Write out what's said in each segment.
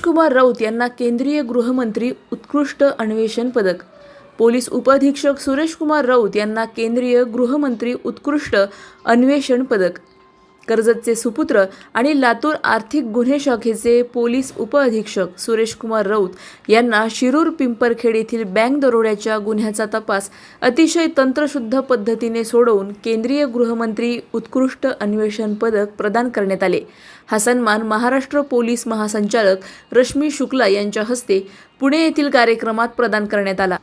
कुमार राऊत यांना केंद्रीय गृहमंत्री उत्कृष्ट अन्वेषण पदक. पोलीस उपअधीक्षक सुरेश कुमार राऊत यांना केंद्रीय गृहमंत्री उत्कृष्ट अन्वेषण पदक. कर्जतचे सुपुत्र आणि लातूर आर्थिक गुन्हे शाखेचे पोलीस उपअधीक्षक सुरेश कुमार राऊत यांना शिरूर पिंपरखेड येथील बँक दरोड्याच्या गुन्ह्याचा तपास अतिशय तंत्रशुद्ध पद्धतीने सोडवून केंद्रीय गृहमंत्री उत्कृष्ट अन्वेषण पदक प्रदान करण्यात आले. हा सन्मान महाराष्ट्र पोलीस महासंचालक रश्मी शुक्ला यांच्या हस्ते पुणे येथील कार्यक्रमात प्रदान करण्यात आला.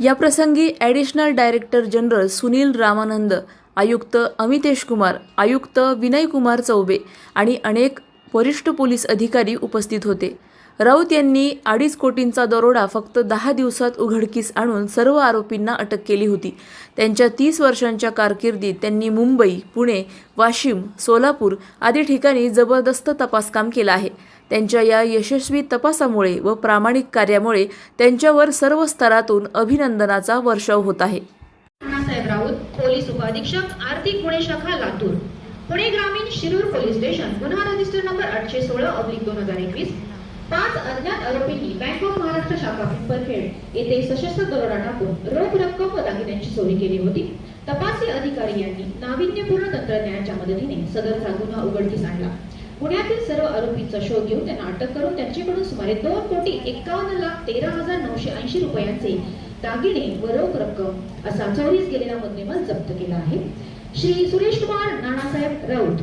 याप्रसंगी additional director general Sunil Ramanand आयुक्त अमितेश कुमार आयुक्त विनय कुमार चौबे आणि अनेक वरिष्ठ पोलीस अधिकारी उपस्थित होते. राऊत यांनी अडीच कोटींचा दरोडा फक्त दहा दिवसात उघडकीस आणून सर्व आरोपींना अटक केली होती. त्यांच्या तीस वर्षांच्या कारकिर्दीत त्यांनी मुंबई पुणे वाशिम सोलापूर आदी ठिकाणी जबरदस्त तपासकाम केलं आहे. त्यांच्या या यशस्वी तपासामुळे व प्रामाणिक कार्यामुळे त्यांच्यावर सर्व स्तरातून अभिनंदनाचा वर्षाव होत आहे. पोलीस उपअधीक्षक आर्थिक गुन्हे शाखा लातूर. पुणे ग्रामीण शिरूर पोलीस स्टेशन गुन्हा रजिस्टर नंबर आठशे सोळा अब्लिक दोन हजार एकवीस. पाच अज्ञात आरोपींनी बँक ऑफ महाराष्ट्र शाखा पिंपरखेड येथे सशस्त्र दरोडा टाकून रोख रक्कम व दागिन्यांची चोरी केली होती. तपासी अधिकारी यांनी नाविन्यपूर्ण तंत्रज्ञानाच्या मदतीने सदरचा गुन्हा उघडकीस आणला. पुण्यातील सर्व आरोपींचा शोध घेऊन त्यांना अटक करून त्यांच्याकडून सुमारे दोन कोटी एकावन्न लाख तेरा हजार नऊशे ऐंशी रुपयांचे दागिने व रोख रक्कम असा चोरीस गेलेला मुद्देमाल जप्त केला आहे. श्री सुरेश कुमार नानासाहेब राऊत